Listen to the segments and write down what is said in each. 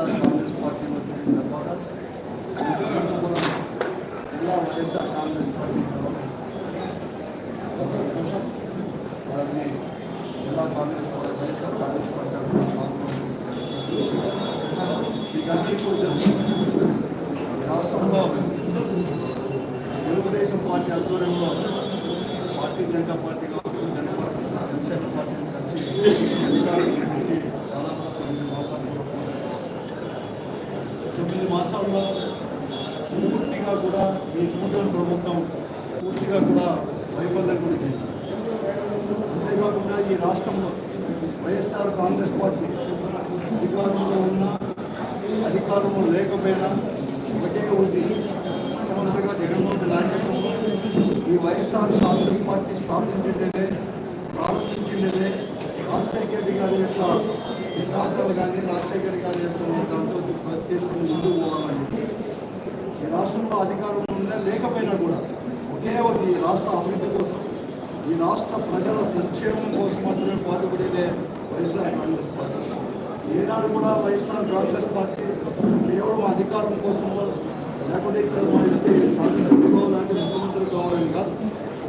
వైఎస్ఆర్ కాంగ్రెస్ పార్టీలో చేరిన తర్వాత అనంతపురం జిల్లా వైఎస్ఆర్ కాంగ్రెస్ పార్టీలో చాలా సంతోషం వారిని జిల్లా Congress party YSR Congress party మీకు అందరికీ కూడా తెలుసు ఈ రాష్ట్రంలో తెలుగుదేశం పార్టీ ఆధ్వర్యంలో భారతీయ జనతా పార్టీ కావచ్చు జనపా జనసేన పార్టీని కలిసి అధికారం నుంచి దాదాపుగా తొమ్మిది మాసాలు కూడా పూర్తయ్యాయి. తొమ్మిది మాసాల్లో పూర్తిగా కూడా ఈ కూటమి ప్రభుత్వం పూర్తిగా కూడా వైఫల్యం అంతేకాకుండా ఈ రాష్ట్రంలో వైఎస్ఆర్ కాంగ్రెస్ పార్టీ అధికారంలో ఉన్న అధికారంలో లేకపోయినా ఒకటే ఒకటి ముఖ్యమంత్రిగా జగన్మోహన్ రెడ్డి ఈ వైఎస్ఆర్ కాంగ్రెస్ పార్టీ స్థాపించిండేదే ప్రారంభించిండేదే రాజశేఖర రెడ్డి గారి యొక్క సిద్ధాంతాలు కానీ రాజశేఖర రెడ్డి గారి యొక్క దాంతో తీసుకుని ముందుకు పోవాలని ఈ రాష్ట్రంలో అధికారం ఉందా లేకపోయినా కూడా ఒకే ఈ రాష్ట్ర అభివృద్ధి కోసం ఈ రాష్ట్ర ప్రజల సంక్షేమం కోసం మాత్రమే పాటుపడేదే వైఎస్ఆర్ కాంగ్రెస్ పార్టీ. ఏనాడు కూడా వైఎస్ఆర్ కాంగ్రెస్ పార్టీ కేవలం అధికారం కోసమో లేకుంటే ఇక్కడ మనకి శాసనసభ్యులు లాంటి ముఖ్యమంత్రులు కావాలని కాదు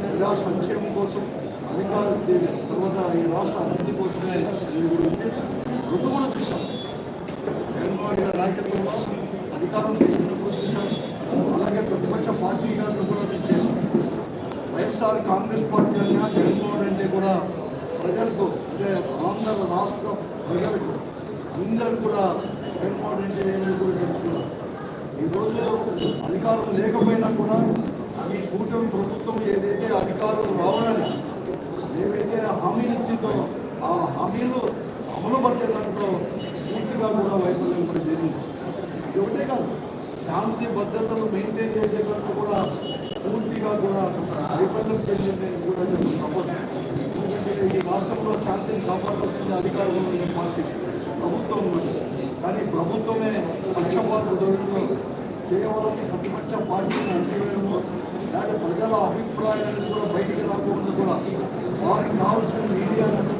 ప్రజా సంక్షేమం కోసం అధికారం తర్వాత ఈ రాష్ట్ర అభివృద్ధి కోసమే ఈ గురించి రెండు కూడా చూసాం జగన్మోహన్ రెడ్డి నాయకత్వంలో అధికారం తీసుకున్నప్పుడు చూసాం అలాగే ప్రతిపక్ష పార్టీగా కూడా మేము చేసాం ఒకసారి కాంగ్రెస్ పార్టీ అయినా జగన్మోహన్ రెడ్డి కూడా ప్రజలకు అంటే ఆంధ్ర రాష్ట్ర ప్రజలకు అందరూ కూడా జగన్మోహన్ రెడ్డి ఏమని కూడా తెలుసుకున్నారు. ఈరోజు అధికారం లేకపోయినా కూడా ఈ కూటమి ప్రభుత్వం ఏదైతే అధికారం రావడానికి ఏవైతే హామీలు ఇచ్చిందో ఆ హామీలు అమలు పరిచే దాంట్లో పూర్తిగా కూడా వైఫల్యం కూడా జరిగింది. ఇది ఒకటే కాదు శాంతి భద్రతను మెయింటైన్ చేసేటట్టు కూడా పూర్తిగా కూడా వైఫల్యం చెందింది కూడా ఈ రాష్ట్రంలో శాంతిని కాపాడాల్సిన అధికారంలో ఉన్న పార్టీ ప్రభుత్వం కానీ ప్రభుత్వమే పక్షపాత ధోరణిలో కేవలం ప్రతిపక్ష పార్టీని అణచివేయడము దాని ప్రజల అభిప్రాయాలను కూడా బయటికి రాకుండా కూడా వారికి కావాల్సిన మీడియాను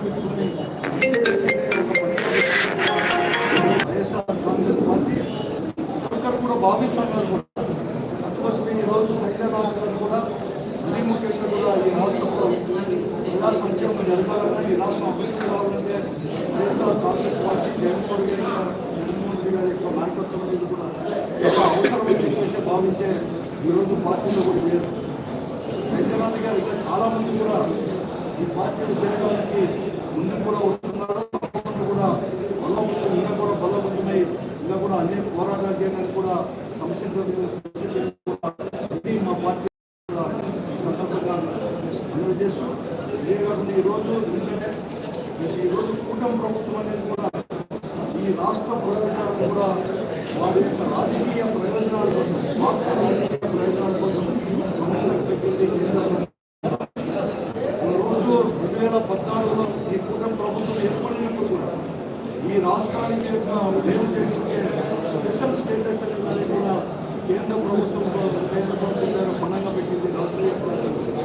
నాయకత్వం కూడా ఒక అవసరమైన చెప్పేసి భావించే ఈరోజు పార్టీలో కూడా లేదు సైన్యరాజు గారు ఇంకా చాలామంది కూడా ఈ పార్టీలు చేయడానికి ముందుకు కూడా వస్తున్నారు తప్పకుండా కూడా బలవంతం ఇంకా కూడా బలవంతమై ఇంకా కూడా అన్ని పోరాటాలు చేయడానికి కూడా సంసిద్ధం సంసిద్ధం కూడా ఇది మా పార్టీ కూడా ఈ సందర్భంగా అందరూ చేస్తూ ఇదే కాకుండా ఈరోజు ఎందుకంటే ఈ రోజు కూటమి ప్రభుత్వం అనేది కూడా ఈ రాష్ట్ర ప్రయోజనాలు కూడా వారి యొక్క రాజకీయ ప్రయోజనాల కోసం మాత్ర రాజకీయ ప్రయోజనాల కోసం మనల్ని పెట్టింది కేంద్ర ప్రభుత్వం. ఈ రోజు రెండు వేల పద్నాలుగులో ఈ కూటమి ప్రభుత్వం ఏర్పడినప్పుడు కూడా ఈ రాష్ట్రానికి యొక్క చేసే స్పెషల్ స్టేటస్ అనేది కూడా కేంద్ర ప్రభుత్వంలో కేంద్ర ప్రభుత్వం గారు పణంగా పెట్టింది రాష్ట్రీయ ప్రభుత్వం.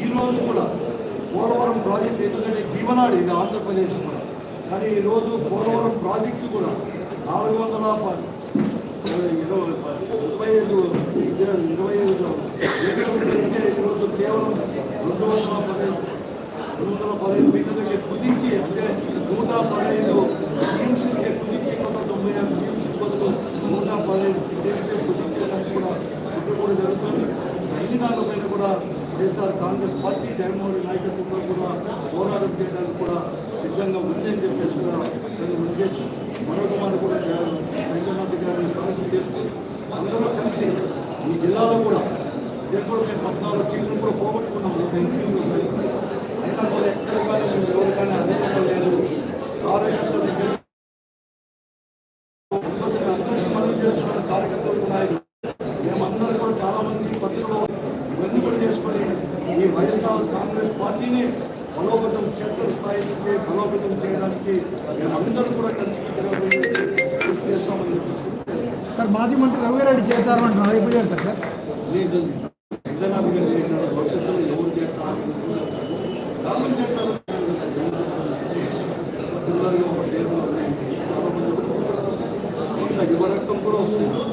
ఈ రోజు కూడా పోలవరం ప్రాజెక్టు ఎందుకంటే జీవనాడి ఇది ఆంధ్రప్రదేశ్ కూడా కానీ ఈ రోజు పోలవరం ప్రాజెక్టు కూడా నాలుగు వందల ఇరవై ముప్పై ఐదు ఇరవై ఐదు ఈరోజు కేవలం రెండు వందల పదిహేను నూట పదహైదు మీటర్లకి కుదించి అంటే నూట పదహైదు టీమ్స్కి కుదించి నూట తొంభై ఆరు టీమ్స్ బదులు నూట పదహైదు టీమ్స్కి కుదించేదానికి కూడా ఇప్పుడు కూడా జరుగుతుంది. అన్ని పైన కూడా YSR Congress party Jaganmohan Reddy నాయకత్వంలో కూడా పోరాటం చేయడానికి కూడా సిద్ధంగా ఉంది అని చెప్పేసి కూడా నేను ఉద్దేశం మరొక మాట కూడా జగన్మోహన్ గారిని స్వాగతం చేసుకుని అందరూ కలిసి ఈ జిల్లాలో కూడా ఎప్పుడు మేము పద్నాలుగు సీట్లు కూడా పోగొట్టుకున్నాము ఒక ఎంపీలు అయినా కూడా ఎక్కడ కానీ మేము ఎవరు కానీ అదే లేదు కార్యకర్తల దగ్గర అందుకోసం అందరికీ మనవి చేస్తున్న కార్యకర్తలు నాయకులు మేమందరం కూడా చాలా మంది పత్రికలు ఇవన్నీ కూడా చేసుకొని ఈ వైఎస్ఆర్ కాంగ్రెస్ పార్టీని బలోపేతం క్షేత్ర స్థాయి నుంచి బలోపేతం చేయడానికి మేమందరం కూడా కలిసి కృషి చేస్తామని చెప్పేసి సార్ మాజీ మంత్రి రవిరెడ్డి చేస్తారు అంటున్నారు. అయిపోయారు కదా సార్? భవిష్యత్తులో ఎవరు చేస్తారు చేస్తారు కూడా వస్తుంది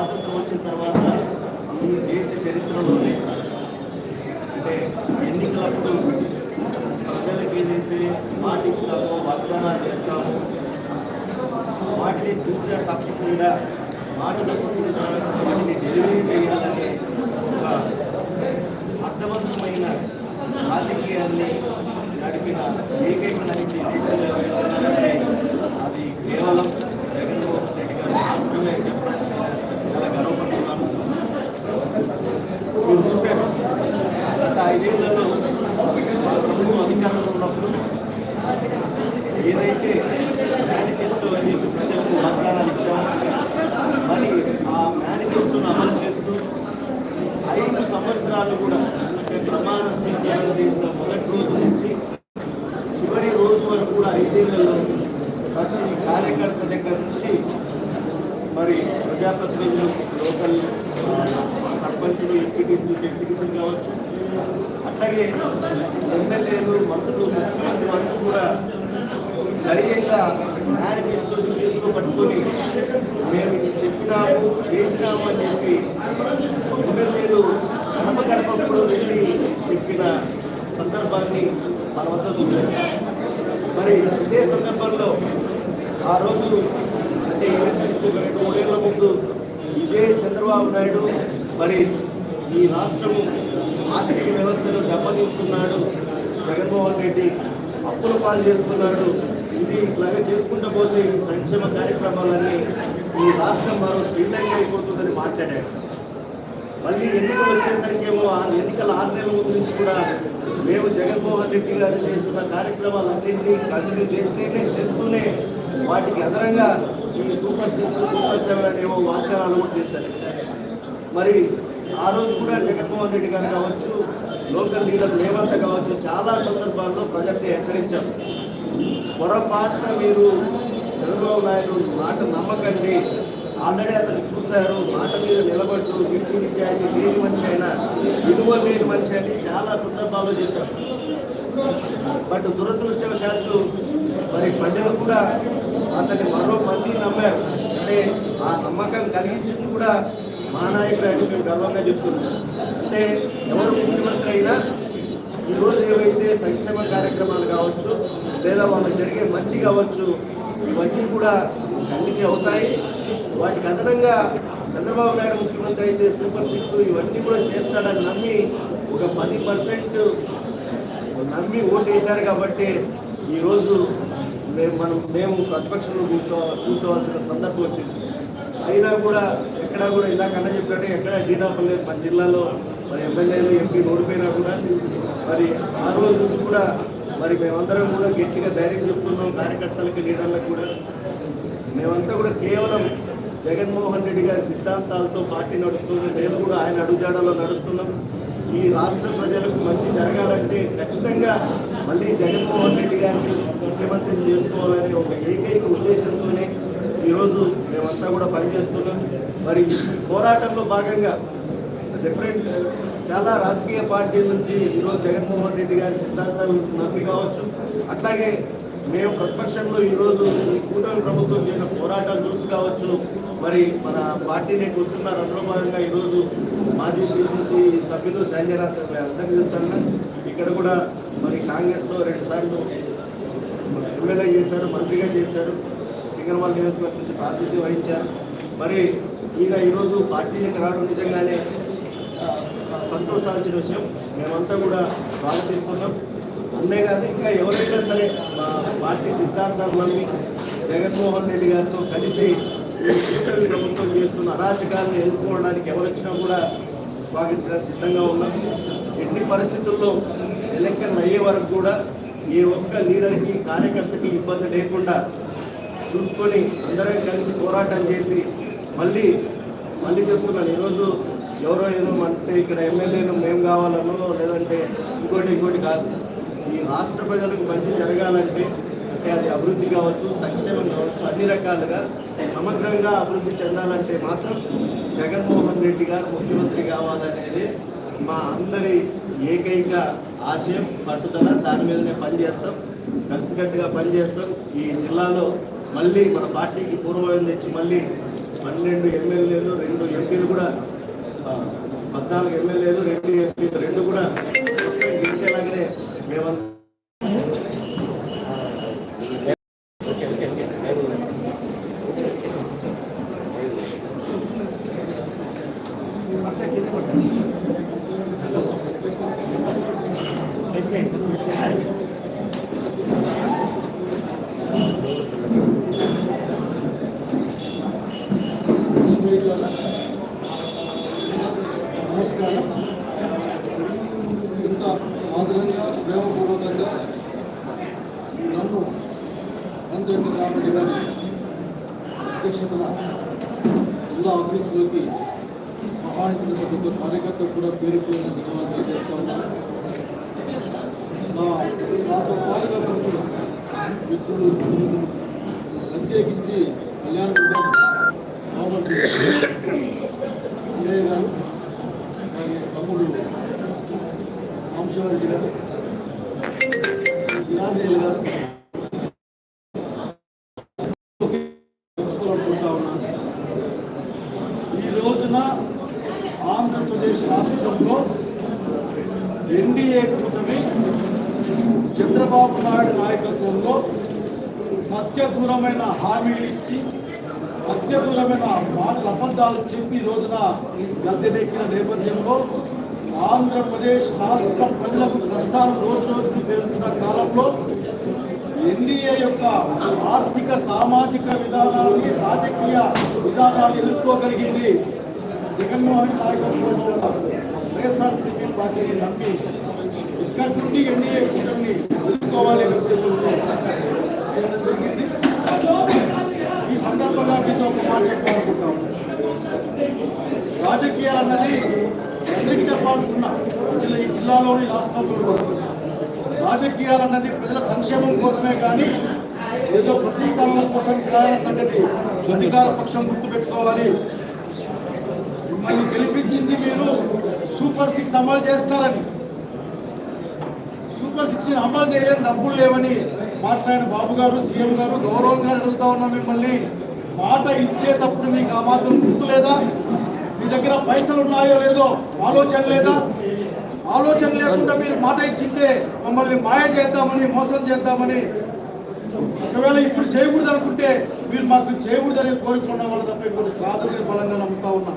స్వాతంత్రం వచ్చిన తర్వాత ఈ దేశ చరిత్రలోనే అంటే ఎన్నికలప్పుడు ప్రజలకు ఏదైతే మాట ఇస్తామో వాగ్దానాలు చేస్తామో వాటిని తూచా తప్పకుండా మాట తప్పకుండా వాటిని డెలివరీ చేయాలనే ఒక అర్థవంతమైన రాజకీయాన్ని నడిపిన ఏకైక నాయకుడు దేశంలో ఎవరైనా ఉన్నారంటే అది కేవలం జగన్మోహన్ రెడ్డి గారు మాత్రమే చెప్పడానికి నేను చాలా గర్వపడుతున్నాను మీరు చూశారు గత ఐదేళ్ళలో మా ప్రభుత్వం అధికారంలో ఉన్నప్పుడు ఏదైతే మేనిఫెస్టో అని చెప్పి ప్రజలకు వాగ్దానాలు ఇచ్చామో మరి ఆ మేనిఫెస్టోను అమలు చేస్తూ ఐదు సంవత్సరాలు కూడా అంటే ప్రమాణ స్వీకారం చేసిన మొదటి రోజు నుంచి చివరి రోజు వరకు కూడా ఐదేళ్ళలో ప్రతి కార్యకర్త దగ్గర నుంచి మరి ప్రజాప్రతినిధులు లోకల్ ఆ, సర్పంచులు ఎంపీటీసీలు డిప్యూటీసీలు కావచ్చు అట్లాగే ఎమ్మెల్యేలు మంత్రులు ముఖ్యమంత్రులు అందరూ కూడా ధైర్యంగా మేనిఫెస్టో చేతిలో పట్టుకొని మేము ఇది చెప్పినాము చేసినాము అని చెప్పి ఎమ్మెల్యేలు గడప అప్పుడు వెళ్ళి చెప్పిన సందర్భాన్ని మనమంతా చూసాం మరి ఇదే సందర్భంలో ఆ రోజు అంటే ఎలక్షన్స్ ఒక రెండు మూడేళ్ళ ముందు ఇదే చంద్రబాబు నాయుడు మరి ఈ రాష్ట్రము ఆర్థిక వ్యవస్థను దెబ్బతీస్తున్నాడు. జగన్మోహన్ రెడ్డి అప్పుల పాలు చేస్తున్నాడు. ఇది ఇట్లాగా చేసుకుంటూ పోతే సంక్షేమ కార్యక్రమాలన్నీ ఈ రాష్ట్రం వారు శ్రీలంక అయిపోతుందని మాట్లాడాడు మళ్ళీ ఎన్నికలు వచ్చేసరికేమో ఆ ఎన్నికల ఆరు నెలల ముందు నుంచి కూడా మేము జగన్మోహన్ రెడ్డి గారు చేస్తున్న కార్యక్రమాలన్నింటినీ కంటిన్యూ చేస్తేనే చేస్తూనే వాటికి అదనంగా ఈ సూపర్ సిక్స్ సూపర్ సెవెన్ అనేవో వాగ్దానాలు కూడా చేశారు. మరి ఆ రోజు కూడా జగన్మోహన్ రెడ్డి గారు కావచ్చు లోకల్ లీడర్ మేమంతా కావచ్చు చాలా సందర్భాల్లో ప్రజల్ని హెచ్చరించాం పొరపాటున మీరు చంద్రబాబు నాయుడు మాట నమ్మకండి ఆల్రెడీ అతను చూశారు మాట మీద నిలబడ్డు నీతి లేని మనిషి అయినా విలువ లేని మనిషి అని చాలా సందర్భాల్లో చెప్పారు. బట్ దురదృష్టవశాత్తు మరి ప్రజలు కూడా అతన్ని మరో మంది నమ్మారు. అంటే ఆ నమ్మకం కలిగించింది కూడా మా నాయకుడు అని మేము గర్వంగా చెప్తున్నాం. అంటే ఎవరు ముఖ్యమంత్రి అయినా ఈరోజు ఏవైతే సంక్షేమ కార్యక్రమాలు కావచ్చు లేదా వాళ్ళకి జరిగే మంచి కావచ్చు ఇవన్నీ కూడా అన్నిటి అవుతాయి. వాటికి అదనంగా చంద్రబాబు నాయుడు ముఖ్యమంత్రి అయితే సూపర్ సిక్స్ ఇవన్నీ కూడా చేస్తాడని నమ్మి ఒక పది పర్సెంట్ నమ్మి ఓటు వేశారు కాబట్టి ఈరోజు మేము మనం మేము ప్రతిపక్షంలో కూర్చో కూర్చోవాల్సిన సందర్భం వచ్చింది. అయినా కూడా ఎక్కడా కూడా ఇందాక అన్న చెప్పినట్టే ఎక్కడ డీనాపల్ లేదు. మన జిల్లాలో మరి ఎమ్మెల్యేలు ఎంపీ ఓడిపోయినా కూడా మరి ఆ రోజు నుంచి కూడా మరి మేమందరం కూడా గట్టిగా ధైర్యం చెప్తున్నాం కార్యకర్తలకి లీడర్లకు కూడా మేమంతా కూడా కేవలం జగన్మోహన్ రెడ్డి గారి సిద్ధాంతాలతో పార్టీ నడుస్తుంది. మేము కూడా ఆయన అడుగుజాడలో నడుస్తున్నాం. ఈ రాష్ట్ర ప్రజలకు మంచి జరగాలంటే ఖచ్చితంగా మళ్ళీ జగన్మోహన్ రెడ్డి గారిని ముఖ్యమంత్రిని చేసుకోవాలనే ఒక ఏకైక ఉద్దేశంతోనే ఈరోజు మేమంతా కూడా పనిచేస్తున్నాం. మరి పోరాటంలో భాగంగా డిఫరెంట్ చాలా రాజకీయ పార్టీల నుంచి ఈరోజు జగన్మోహన్ రెడ్డి గారి సిద్ధాంతాలు నమ్మి కావచ్చు. అట్లాగే మేము ప్రతిపక్షంలో ఈరోజు ఈ కూటమి ప్రభుత్వం చేసిన పోరాటాలు చూసి కావచ్చు మరి మన పార్టీలోకి వస్తున్న అందులో భాగంగా ఈరోజు మాజీ పిసిసి సభ్యులు సంజయనాథ్ అందరికీ తెలుసన్న ఇక్కడ కూడా మరి కాంగ్రెస్లో రెండు సార్లు ఎమ్మెల్యే చేశారు మంత్రిగా చేశారు. సింగరమాల నియోజకవర్గం నుంచి ప్రాతినిధ్యం వహించారు. మరి ఈయన ఈరోజు పార్టీలకు రావడం నిజంగానే సంతోషాల్సిన విషయం. మేమంతా కూడా స్వాగతిస్తున్నాం. అంతేకాదు ఇంకా ఎవరైనా సరే మా పార్టీ సిద్ధాంతాలు నమ్మి జగన్మోహన్ రెడ్డి గారితో కలిసి ప్రభుత్వం చేస్తున్న అరాచకాలను ఎదుర్కోవడానికి ఎవరొచ్చినా కూడా స్వాగతించడానికి సిద్ధంగా ఉన్నాం. ఎన్ని పరిస్థితుల్లో ఎలక్షన్ అయ్యే వరకు కూడా ఏ ఒక్క లీడర్కి కార్యకర్తకి ఇబ్బంది లేకుండా చూసుకొని అందరం కలిసి పోరాటం చేసి మళ్ళీ మళ్ళీ చెప్తున్నాను ఈరోజు ఎవరో ఏదో అంటే ఇక్కడ ఎమ్మెల్యేలు మేము కావాలనో లేదంటే ఇంకోటి ఇంకోటి కాదు. ఈ రాష్ట్ర ప్రజలకు మంచి జరగాలంటే అంటే అది అభివృద్ధి కావచ్చు సంక్షేమం కావచ్చు అన్ని రకాలుగా సమగ్రంగా అభివృద్ధి చెందాలంటే మాత్రం జగన్మోహన్ రెడ్డి గారు ముఖ్యమంత్రి కావాలనేది మా అందరి ఏకైక ఆశయం పట్టుదల. దాని మీదనే పనిచేస్తాం కలిసికట్టుగా పనిచేస్తాం ఈ జిల్లాలో మళ్ళీ మన పార్టీకి పూర్వం తెచ్చి మళ్ళీ పన్నెండు ఎమ్మెల్యేలు రెండు ఎంపీలు కూడా పద్నాలుగు ఎమ్మెల్యేలు రెండు ఎంపీలు రెండు కూడా నమస్కారం. ఇంకా సాధారణంగా ప్రేమపూర్వకంగా నన్ను నందరెడ్డి రామరెడ్డి గారి అధ్యక్షతన జిల్లా ఆఫీసులోకి ఆహ్వానించిన ప్రతి కార్యకర్త కూడా పేరు పేరున ధన్యవాదాలు తెలియజేస్తా ఉన్నాను నాతో పాటుగా కొంచెం మిత్రులు ప్రత్యేకించి కళ్యాణ్ ఆంధ్రప్రదేశ్ రాష్ట్రంలో ఎన్డీఏ కూటమి చంద్రబాబు నాయుడు నాయకత్వంలో సత్యదూరమైన హామీలు ఇచ్చి సత్యదూరమైన మాటల అబద్ధాలు చెప్పి రోజున గద్దెనెక్కిన నేపథ్యంలో ఆంధ్రప్రదేశ్ రాష్ట్ర ప్రజలకు కష్టాలు రోజు రోజుకి పెరుగుతున్న కాలంలో ఎన్డీఏ యొక్క ఆర్థిక సామాజిక విధానాలని రాజకీయ విధానాలు ఎదుర్కోగలిగింది జగన్మోహన్ నాయకత్వంలో వైఎస్ఆర్సీపీ పార్టీని నమ్మి ఇక్కడి నుండి ఎన్డీఏ కూటమిని ఎదుర్కోవాలనే ఉద్దేశంతో చేయడం జరిగింది. ఈ సందర్భంగా మీతో ఒక మాట చెప్పాలనుకుంటున్నాం. రాజకీయాలు అన్నది అందరికీ చెప్పాలనుకున్నా జిల్లా ఈ జిల్లాలోని రాష్ట్రంలో రాజకీయాలు అన్నది ప్రజల సంక్షేమం కోసమే కానీ ఏదో ప్రతీకారం కోసం కారణ సంగతి అధికార పక్షం గుర్తుపెట్టుకోవాలి. మిమ్మల్ని గెలిపించింది మీరు సూపర్ సిక్స్ అమలు చేస్తారని. సూపర్ సిక్స్ అమలు చేయలేని డబ్బులు లేవని మాట్లాడిన బాబు గారు సీఎం గారు గౌరవంగా అడుగుతా ఉన్నాం మిమ్మల్ని. మాట ఇచ్చేటప్పుడు మీకు ఆ మాత్రం గుర్తు లేదా మీ దగ్గర పైసలు ఉన్నాయో లేదో ఆలోచన లేదా? ఆలోచన లేకుండా మీరు మాట ఇచ్చింటే మమ్మల్ని మాయ చేద్దామని మోసం చేద్దామని. ఒకవేళ ఇప్పుడు చేయకూడదు అనుకుంటే మీరు మాకు చేయకూడదని కోరుకున్న వాళ్ళు తప్ప ఇప్పుడు కాదని బలంగా నమ్ముతా ఉన్నా.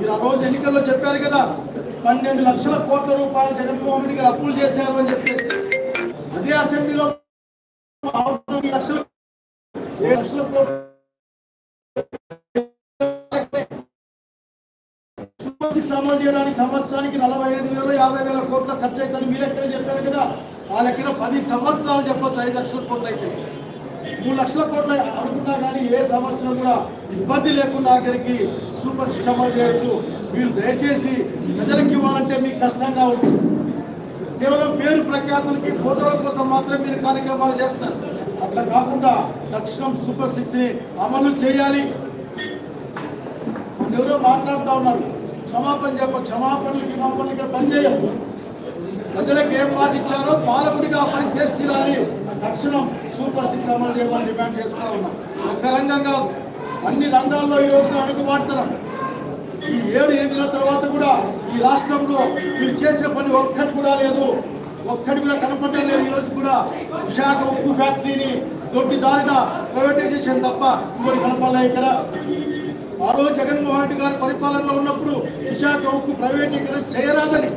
మీరు ఆ రోజు ఎన్నికల్లో చెప్పారు కదా పన్నెండు లక్షల కోట్ల రూపాయలు జగన్మోహన్ రెడ్డి గారు అప్పులు చేశారు అని చెప్పేసి. అదే అసెంబ్లీలో లక్షల లక్షల కోట్లు. సూపర్ సిక్స్ అమలు చేయడానికి సంవత్సరానికి నలభై ఐదు వేలు యాభై వేల కోట్ల ఖర్చు అవుతుంది మీరు ఎక్కడ చెప్పారు కదా? ఆ లెక్కన పది సంవత్సరాలు చెప్పొచ్చు ఐదు లక్షల కోట్లు అయితే. మూడు లక్షల కోట్లు అనుకున్నా కానీ ఏ సంవత్సరం కూడా ఇబ్బంది లేకుండా ఆఖరికి సూపర్ సిక్స్ అమలు చేయొచ్చు. మీరు దయచేసి ప్రజలకు ఇవ్వాలంటే మీకు కష్టంగా ఉంటుంది. కేవలం పేరు ప్రఖ్యాతులకి ఫోటోల కోసం మాత్రమే మీరు కార్యక్రమాలు చేస్తారు అట్లా కాకుండా తక్షణం సూపర్ సిక్స్ని అమలు చేయాలి. ఎవరో మాట్లాడుతూ ఉన్నారు. క్షమాపణ చెప్ప క్షమాపణలు క్షమాపణలు ఇక్కడ పనిచేయం ప్రజలకు ఏం మాట ఇచ్చారో పాలకుడిగా పని చేసి తీరాలి. తక్షణం సూపర్ సిక్స్ అమలు చేయమని డిమాండ్ చేస్తా ఉన్నాం. ఒక్క రంగం కాదు అన్ని రంగాల్లో ఈ రోజున అడుగుబాటుతున్నాం ఈ ఏడు ఎనిమిదిల తర్వాత కూడా ఈ రాష్ట్రంలో మీరు చేసే పని ఒక్కటి కూడా లేదు. ఒక్కటి కూడా కనపడటం లేదు. ఈ రోజు కూడా విశాఖ ఉక్కు ఫ్యాక్టరీని దొడ్డి దారిన ప్రైవేటైజేషన్ తప్ప ఇంకోటి కనపడలే ఇక్కడ. ఆ రోజు జగన్మోహన్ రెడ్డి గారి పరిపాలనలో ఉన్నప్పుడు విశాఖ ఉక్కు ప్రైవేటీకరణ చేయరాదని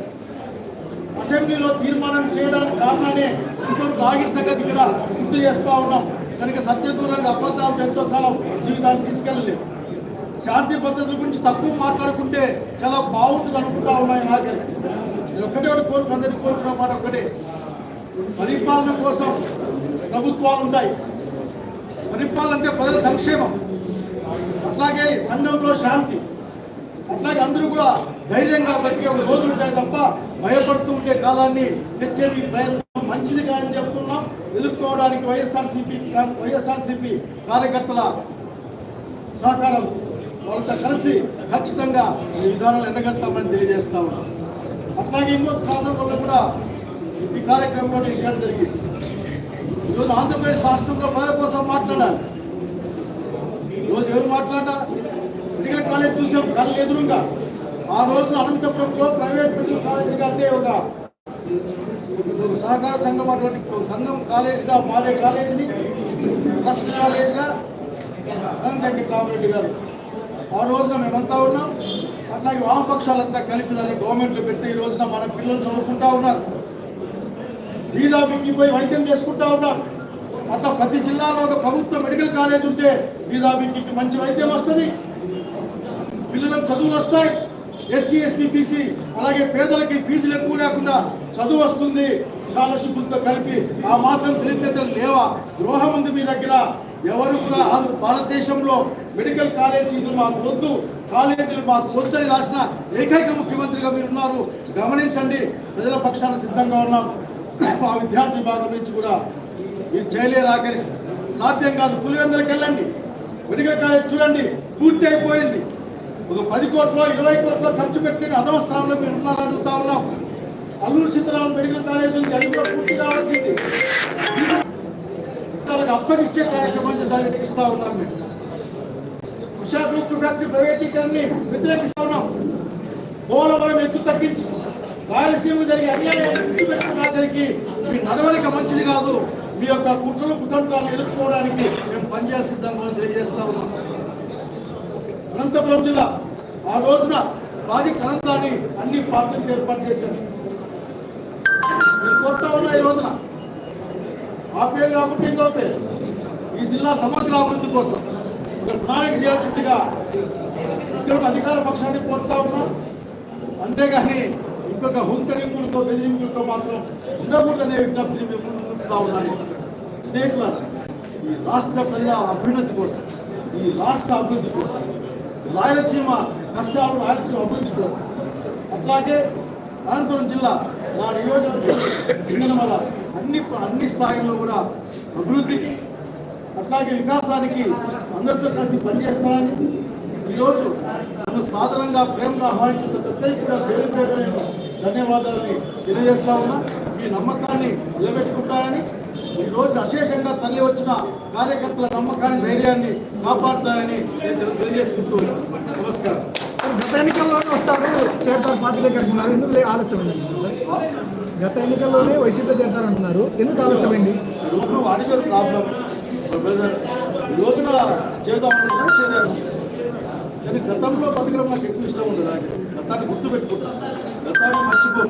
అసెంబ్లీలో తీర్మానం చేయడానికి కారణానే ఇంకొక ఆగిన సంగతి ఇక్కడ గుర్తు చేస్తూ ఉన్నాం. కనుక సత్యదూరంగా అబద్ధాలు ఎంతో కాలం జీవితాన్ని తీసుకెళ్ళలేదు. శాంతి భద్రతల గురించి తక్కువ మాట్లాడుకుంటే చాలా బాగుంటుంది అనుకుంటా ఉన్నాయి నాకు నేను ఒక్కటే ఒకటి కోరుకు అందరికీ కోరుకున్న మాట ఒక్కటే. పరిపాలన కోసం ప్రభుత్వాలు ఉంటాయి. పరిపాలన అంటే ప్రజల సంక్షేమం. అట్లాగే సంఘంలో శాంతి. అట్లాగే అందరూ కూడా ధైర్యంగా బతికే ఒక రోజులు ఉంటాయి తప్ప భయపడుతూ ఉండే కాలాన్ని తెచ్చే మీ ప్రయత్నం మంచిది కాదని చెప్తున్నాం. ఎదుర్కోవడానికి వైఎస్ఆర్సీపీ వైఎస్ఆర్సీపీ కార్యకర్తల సహకారం వాళ్ళతో కలిసి ఖచ్చితంగా ఈ విధానాలు ఎండగడతామని తెలియజేస్తా ఉన్నాం. అట్లాగే ఇంకొక కారణం వల్ల కూడా ఈ కార్యక్రమంలో నేను చేయడం జరిగింది. ఈరోజు ఆంధ్రప్రదేశ్ రాష్ట్రంలో ప్రజల కోసం మాట్లాడాలి. ఈరోజు ఎవరు మాట్లాడినా మెడికల్ కాలేజ్ చూసాం కళ్ళు ఎదురుగా. ఆ రోజున అనంతపురంలో ప్రైవేట్ మెడికల్ కాలేజ్ అంటే ఒక సహకార సంఘం అటువంటి ఒక సంఘం కాలేజ్గా మారే కాలేజీని ట్రస్ట్ కాలేజ్గా అనంతకి కామరెడ్డి గారు. ఆ రోజున మేమంతా ఉన్నాం. అట్లాగే వామపక్షాలంతా కలిపి దాన్ని గవర్నమెంట్లో పెట్టి ఈ రోజున మన పిల్లలు చదువుకుంటా ఉన్నారు. వీధా పోయి వైద్యం చేసుకుంటా ఉన్నారు. అట్లా ప్రతి జిల్లాలో ఒక ప్రభుత్వ మెడికల్ కాలేజ్ ఉంటే వీధా మంచి వైద్యం వస్తుంది. పిల్లలకు చదువులు వస్తాయి. ఎస్సీ ఎస్టీ బీసీ అలాగే పేదలకి ఫీజులు ఎక్కువ లేకుండా చదువు వస్తుంది స్కాలర్షిప్లతో కలిపి ఆ మాత్రం తెలియటం లేవా? ద్రోహం ఉంది మీ దగ్గర. ఎవరు కూడా భారతదేశంలో మెడికల్ కాలేజీలు మాకు వద్దు కాలేజీలు మాకు వద్దని రాసిన ఏకైక ముఖ్యమంత్రిగా మీరు ఉన్నారు. గమనించండి ప్రజల పక్షాన సిద్ధంగా ఉన్నాం. ఆ విద్యార్థి విభాగం నుంచి కూడా మీరు చేయలేరు ఆఖరి సాధ్యం కాదు పులివెందరికి వెళ్ళండి. మెడికల్ కాలేజ్ చూడండి పూర్తి అయిపోయింది ఒక పది కోట్ల ఇరవై కోట్ల ఖర్చు పెట్టిన అదవ స్థానంలో మీరు ఉన్నారని అడుగుతా ఉన్నాం. అల్లూరు సీతారాం మెడికల్ కాలేజ్ ఉంది అది కూడా పూర్తిగా వచ్చింది అప్పగిచ్చే కార్యక్రమాన్ని దాన్ని వ్యతిరేకిస్తా ఉన్నాం మేము. ఉషా గ్రూప్ ఫ్యాక్టరీ ప్రైవేటీకరణని వ్యతిరేకిస్తా ఉన్నాం. పోలవరం ఎత్తు తగ్గించు రాయలసీమ జరిగే అన్యాయం గుర్తు పెట్టడానికి మీ నడవడిక మంచిది కాదు. మీ యొక్క కుట్రలు కుతంత్రాలను ఎదుర్కోవడానికి మేము పనిచేయ సిద్ధంగా తెలియజేస్తా ఉన్నాం. అనంతపురం జిల్లా ఆ రోజున ప్రాజెక్ట్ అనంతాన్ని అన్ని పార్టీలకు ఏర్పాటు చేశారు. నేను కోరుతా ఉన్నా ఈ రోజున ఆ పేరు కాకుండా ఇంకో పేరు ఈ జిల్లా సమగ్ర అభివృద్ధి కోసం. ఒక ప్రణాళిక చేయాల్సిందిగా ఇక్కడ అధికార పక్షాన్ని కోరుతా ఉన్నా. అంతేగాని ఇంకొక హుంకరింపులతో బెదిరింపులతో మాత్రం ఉండకూడదనే విజ్ఞప్తిని మేము ముందుకుతా ఉన్నాను. స్నేహితులారా ఈ రాష్ట్ర ప్రజల అభ్యున్నతి కోసం ఈ రాష్ట్ర అభివృద్ధి కోసం రాయలసీమ కష్టాలు రాయలసీమ అభివృద్ధి కోసం. అట్లాగే అనంతపురం జిల్లా నా నియోజకవర్గం సింగనమల అన్ని అన్ని స్థాయిల్లో కూడా అభివృద్ధికి అట్లాగే వికాసానికి అందరితో కలిసి పనిచేస్తానని ఈరోజు నన్ను సాధారణంగా ప్రేమగా ఆహ్వానించిన ప్రతి కూడా పేరు పేరు ధన్యవాదాలని తెలియజేస్తా ఉన్నా. మీ నమ్మకాన్ని నిలబెట్టుకుంటానని ఈ రోజు అశేషంగా తరలి వచ్చిన కార్యకర్తల నమ్మకాన్ని ధైర్యాన్ని కాపాడుతాయని నేను తెలియజేసుకుంటూ. నమస్కారం. గత ఎన్నికల్లోనే వస్తారు చేరుతారు పార్టీ దగ్గరికి ఎందుకు ఆలస్యమైంది గత ఎన్నికల్లోనే వైసీపీ చేరుతారంటున్నారు ఎందుకు ఆలస్యమైంది రూపంలో వాట్ ప్రాబ్లం. ఈ రోజున చేద్దాం చేరాను కానీ గతంలో బతకడం నాకు ఎక్కువ ఇష్టం ఉండదు. గతాన్ని గుర్తు పెట్టుకుంటా గతాన్ని మర్చిపో.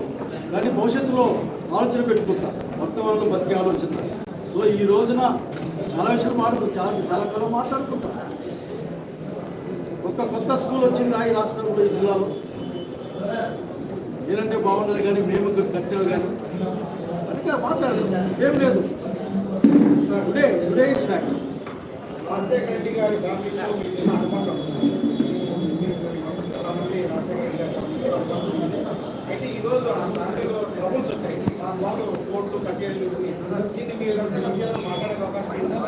కానీ భవిష్యత్తులో ఆలోచన పెట్టుకుంటా. వర్తమానంలో బతికే ఆలోచన. సో ఈ రోజున చాలా విషయాలు మాట్లాడు చాలా చాలా కాలం మాట్లాడుకుంటా. ఒక కొత్త స్కూల్ వచ్చింది ఈ రాష్ట్రంలో ఈ జిల్లాలో. నేనంటే బాగుండదు కానీ మేము కట్టినవి కానీ. అందుకే మాట్లాడదు ఏం లేదు. Today today it's fact Rajasekhara Reddy గారి ఫ్యామిలీతో మీకు అనుబంధం చాలా మంది రాజశేఖర రెడ్డి గారి అయితే ఈ రోజు ఆ ట్రబుల్స్ వచ్చాయి. దాని వాళ్ళు కోర్టు కచేరీలు దీన్ని మీరు మాట్లాడే అవకాశం ఉందా?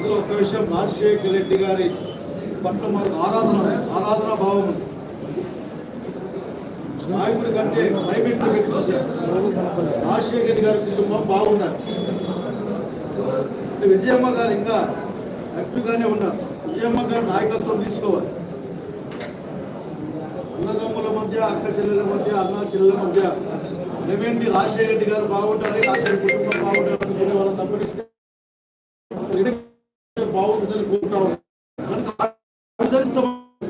లేదా ఒక విషయం రాజశేఖర్ రెడ్డి గారి పట్ల మనకు ఆరాధన ఆరాధన భావం నాయకుడి కంటే ప్రైవేట్ పెట్టి చూశారు రాజశేఖర రెడ్డి గారి కుటుంబం బాగున్నారు. విజయమ్మ గారు ఇంకా యాక్టివ్గానే ఉన్నారు. విజయమ్మ గారు నాయకత్వం తీసుకోవాలి. అన్నదమ్ముల మధ్య అక్క చెల్లెల మధ్య అన్న చెల్లెల మధ్య ఏమేంటి? రాజశేఖర రెడ్డి గారు బాగుంటారు రాజశేఖర కుటుంబం బాగుంటారు వాళ్ళని తప్పనిస్తే బాగుంటుందని కోరుతా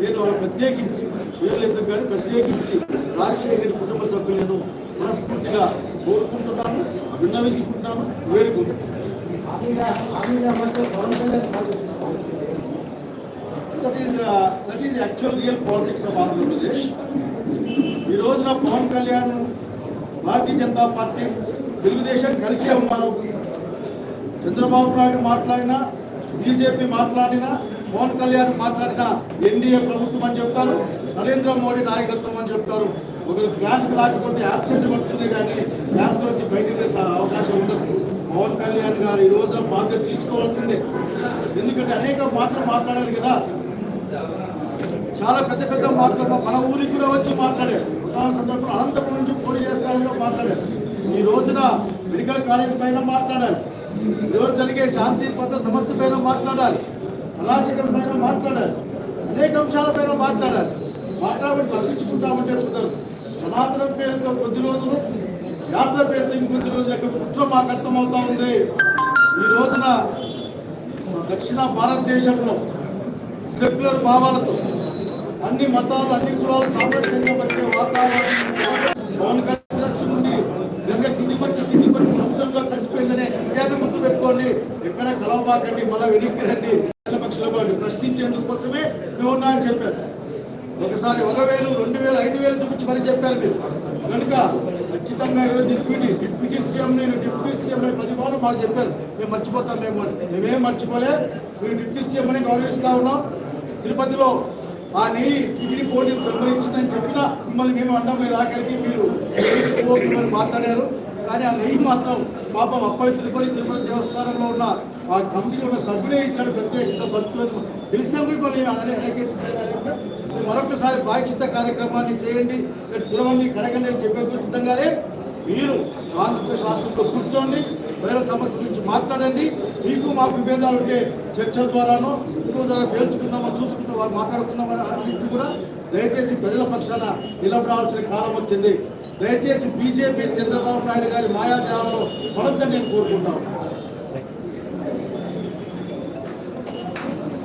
నేను ప్రత్యేకించి వీళ్ళు కానీ ప్రత్యేకించి రాజశేఖర కుటుంబ సభ్యులను మనస్ఫూర్తిగా కోరుకుంటున్నాను విన్నవించుకుంటున్నాను వేడుకుంటున్నాను. Actual real politics of Andhra Pradesh ఈ రోజున పవన్ కళ్యాణ్ భారతీయ జనతా పార్టీ తెలుగుదేశం కలిసే ఉన్నారు. చంద్రబాబు నాయుడు మాట్లాడినా బీజేపీ మాట్లాడినా పవన్ కళ్యాణ్ మాట్లాడినా ఎన్డీఏ ప్రభుత్వం అని చెప్తారు నరేంద్ర మోడీ నాయకత్వం అని చెప్తారు. ఒకరు గ్యాస్కి రాకపోతే యాబ్సెంట్ పడుతుంది కానీ గ్యాస్లో వచ్చి బయటకు వేసే అవకాశం ఉండదు. పవన్ కళ్యాణ్ గారు ఈ రోజున బాధ్యత తీసుకోవాల్సిందే. ఎందుకంటే అనేక మాటలు మాట్లాడారు కదా. చాలా పెద్ద పెద్ద మాటలు మన ఊరికి కూడా వచ్చి మాట్లాడారు. ఒక సందర్భంలో అనంతపురం నుంచి పోటీ చేస్తారని మాట్లాడారు. ఈ రోజున మెడికల్ కాలేజ్ పైన మాట్లాడాలి ఈ రోజు జరిగే శాంతి భద్రత సమస్య పైన మాట్లాడాలి అరాచకం పైన మాట్లాడాలి అనేక అంశాల పైన మాట్లాడాలి మాట్లాడబడి తప్పించుకుంటామంటే కుదరదు. సనాతనం పేరుతో కొద్ది రోజులు యాత్ర పేరుతో ఇంకొద్ది రోజులు యొక్క కుట్ర మాకు అర్థమవుతా ఉంది. ఈ రోజున దక్షిణ భారతదేశంలో సెక్యులర్ భావాలతో అన్ని మతాలు అన్ని కులాలు సామరస్యంగా బతికే వాతావరణం పవన్ కళ్యాణ్ నుండి గంగ కిందికి వచ్చి కిందికి వచ్చి సముద్రంలో కలిసిపోయిందనే గుర్తు పెట్టుకోండి. ఎక్కడ కలవబాకండి మళ్ళా వెనక్కి రండి. పక్షుల వాళ్ళు ప్రశ్నించేందుకు కోసమే మేము ఉన్నా అని చెప్పారు. ఒకసారి ఒక వేలు రెండు వేలు ఐదు వేలు చూపించి మరి చెప్పారు మీరు. కనుక ఖచ్చితంగా డిప్యూటీ డిప్యూటీ సీఎం నేను డిప్యూటీ సీఎం అని పది వారు మాకు చెప్పారు. మేము మర్చిపోతాం మేము మేమేం మర్చిపోలే. మీరు డిప్యూటీ సీఎం అని గౌరవిస్తా ఉన్నాం. తిరుపతిలో ఆ నెయ్యి టీడీ పోటీ బ్రహ్మరించిందని చెప్పినా మిమ్మల్ని మేము అండం లేదు. ఆఖరికి మీరు ఓ మాట్లాడారు. కానీ ఆ నెయ్యి మాత్రం పాపం అప్పటి తిరుపతి తిరుపతి దేవస్థానంలో ఉన్న ఆ కమిటీలో ఉన్న సభ్యులే ఇచ్చాడు ప్రత్యేక భక్తులు. తెలిసినా కూడా మళ్ళీ అనేకేసించారు మరొకసారి బాధ్యత కార్యక్రమాన్ని చేయండి. మీరు కడగండి అని చెప్పే సిద్ధంగానే మీరు ఆంధ్రప్రదేశ్ రాష్ట్రంలో కూర్చోండి. ప్రజల సమస్య గురించి మాట్లాడండి. మీకు మాకు విభేదాలు ఉంటే చర్చల ద్వారానో ఇంకో ద్వారా తేల్చుకుందామో చూసుకుందాం వాళ్ళు మాట్లాడుకుందామని అన్నింటినీ కూడా దయచేసి ప్రజల పక్షాన నిలబడాల్సిన కాలం వచ్చింది. దయచేసి బీజేపీ చంద్రబాబు నాయుడు గారి మాయాజాలంలో పడద్దని నేను కోరుకుంటాను.